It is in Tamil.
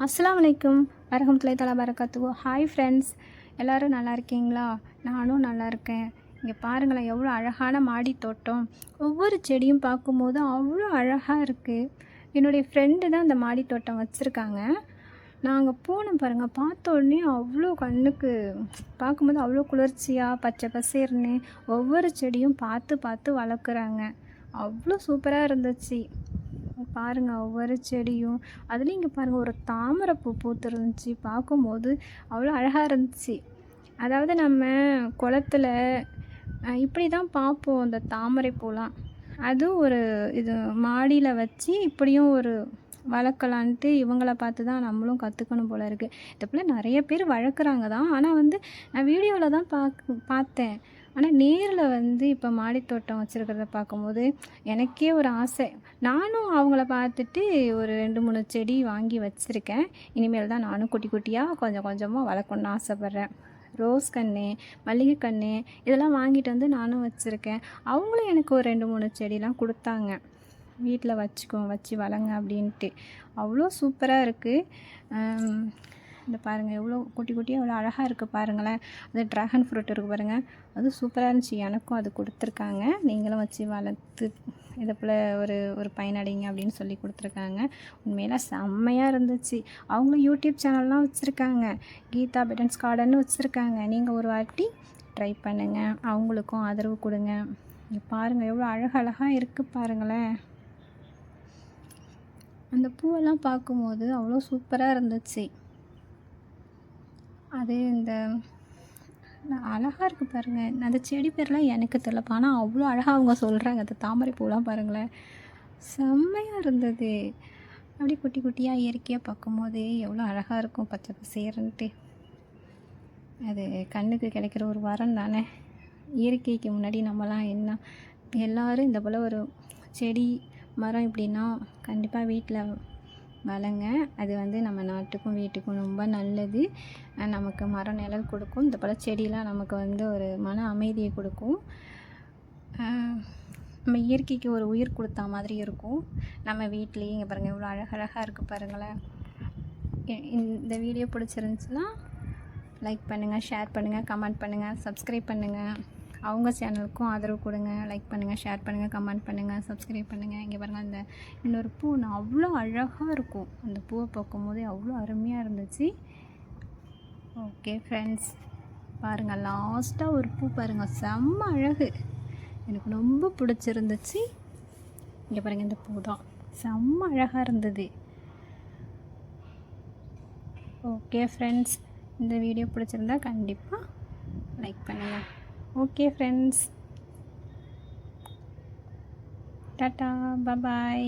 அஸ்லாம் வலைக்கும் வரஹமத்துல்லாஹி தலா பரக்காத்துவோ ஹாய் ஃப்ரெண்ட்ஸ் எல்லோரும் நல்லா இருக்கீங்களா? நானும் நல்லா இருக்கேன். இங்கே பாருங்களேன் எவ்வளோ அழகான மாடி தோட்டம். ஒவ்வொரு செடியும் பார்க்கும்போது அவ்வளோ அழகாக இருக்குது என்னுடைய ஃப்ரெண்டு தான் அந்த மாடி தோட்டம் வச்சுருக்காங்க. நாங்கள் போனோம் பாருங்கள் பார்த்த உடனே அவ்வளோ கண்ணுக்கு பார்க்கும்போது அவ்வளோ குளிர்ச்சியாக பச்சை பசேர்னு ஒவ்வொரு செடியும் பார்த்து பார்த்து வளர்க்குறாங்க. அவ்வளோ சூப்பராக இருந்துச்சு. பாருங்கள் ஒவ்வொரு செடியும். அதுலேயும் இங்கே பாருங்கள் ஒரு தாமரைப்பூ பூத்துருந்துச்சு. பார்க்கும்போது அவ்வளோ அழகாக இருந்துச்சு. அதாவது நம்ம குளத்துல இப்படி தான் பார்ப்போம் அந்த தாமரை பூலாம் அதுவும் ஒரு இது மாடியில் வச்சு இப்படியும் ஒரு வளர்க்கலான்ட்டு இவங்கள பார்த்து தான் நம்மளும் கற்றுக்கணும் போல இருக்குது இதை போல் நிறைய பேர் வளர்க்குறாங்க தான். ஆனால் வந்து நான் வீடியோவில் தான் பார்க்க பார்த்தேன். ஆனால் நேரில் வந்து இப்போ மாடித்தோட்டம் வச்சுருக்கிறத பார்க்கும்போது எனக்கே ஒரு ஆசை. நானும் அவங்கள பார்த்துட்டு ஒரு ரெண்டு மூணு செடி வாங்கி வச்சுருக்கேன். இனிமேல் தான் நானும் குட்டி குட்டியாக கொஞ்சம் கொஞ்சமாக வளர்க்கணுன்னு ஆசைப்பட்றேன். ரோஸ் கன்று மல்லிகை கன்று இதெல்லாம் வாங்கிட்டு வந்து நானும் வச்சுருக்கேன். அவங்களும் எனக்கு ஒரு ரெண்டு மூணு செடிலாம் கொடுத்தாங்க. வீட்டில் வச்சுக்கோ வச்சு வளங்க அப்படின்ட்டு. அவ்வளோ சூப்பராக இருக்குது இந்த பாருங்கள் எவ்வளோ குட்டி குட்டியாக எவ்வளோ அழகாக இருக்குது பாருங்களேன். அது ட்ராகன் ஃப்ரூட் இருக்குது பாருங்கள் அது சூப்பராக இருந்துச்சு. எனக்கும் அது கொடுத்துருக்காங்க. நீங்களும் வச்சு வளர்த்து இதை போல் ஒரு ஒரு பயனடைங்க அப்படின்னு சொல்லி கொடுத்துருக்காங்க. உண்மையில செம்மையாக இருந்துச்சு. அவங்களும் யூடியூப் சேனல்லாம் வச்சுருக்காங்க. கீதா பெட்டன்ஸ் கார்டன் வச்சுருக்காங்க. நீங்கள் ஒரு வாட்டி ட்ரை பண்ணுங்கள் அவங்களுக்கும் ஆதரவு கொடுங்க. பாருங்கள் எவ்வளோ அழகழகாக இருக்குது பாருங்களேன். அந்த பூவெல்லாம் பார்க்கும்போது அவ்வளோ சூப்பராக இருந்துச்சு. அது இந்த அழகாக இருக்குது பாருங்கள் அந்த செடி பேர்லாம் எனக்கு தெரியலப்பா ஆனால் அவ்வளோ அழகாக அவங்க சொல்கிறாங்க அந்த தாமரை பூலாம் பாருங்களேன். செம்மையாக இருந்தது. அப்படியே குட்டி குட்டியாக இயற்கையாக பார்க்கும்போது எவ்வளோ அழகாக இருக்கும். பச்சை பசேர்ன்ட்டு அது கண்ணுக்கு கிடைக்கிற ஒரு வரம் தானே. இயற்கைக்கு முன்னாடி நம்மலாம் என்ன எல்லாரும் இந்த போல் ஒரு செடி மரம் இப்படின்னா கண்டிப்பாக வீட்டில் வளங்க. அது வந்து நம்ம நாட்டுக்கும் வீட்டுக்கும் ரொம்ப நல்லது. நமக்கு மரம் நிழல் கொடுக்கும். இந்த போல் செடியெலாம் நமக்கு வந்து ஒரு மன அமைதியை கொடுக்கும். நம்ம இயற்கைக்கு ஒரு உயிர் கொடுத்தா மாதிரி இருக்கும். நம்ம வீட்லேயே இங்கே பாருங்கள் இவ்வளோ அழகழகாக இருக்குது பாருங்களேன். இந்த வீடியோ பிடிச்சிருந்துச்சுன்னா லைக் பண்ணுங்கள் ஷேர் பண்ணுங்கள் கமெண்ட் பண்ணுங்கள் சப்ஸ்கிரைப் பண்ணுங்கள் அவங்க சேனலுக்கும் ஆதரவு கொடுங்க லைக் பண்ணுங்கள் ஷேர் பண்ணுங்கள் கமெண்ட் பண்ணுங்கள் சப்ஸ்கிரைப் பண்ணுங்கள் இங்கே பாருங்கள் அந்த இன்னொரு பூ நான் அவ்வளோ அழகாக இருக்கும். அந்த பூவை பார்க்கும்போதே அவ்வளோ அருமையாக இருந்துச்சு. ஓகே ஃப்ரெண்ட்ஸ் பாருங்கள் லாஸ்ட்டாக ஒரு பூ பாருங்கள் செம்ம அழகு. எனக்கு ரொம்ப பிடிச்சிருந்துச்சு. இங்கே பாருங்கள் இந்த பூ தான் செம்ம அழகாக இருந்தது. ஓகே ஃப்ரெண்ட்ஸ் இந்த வீடியோ பிடிச்சிருந்தா கண்டிப்பாக லைக் பண்ணுங்கள் ஓகே ஃப்ரெண்ட்ஸ் டாட்டா பபாய்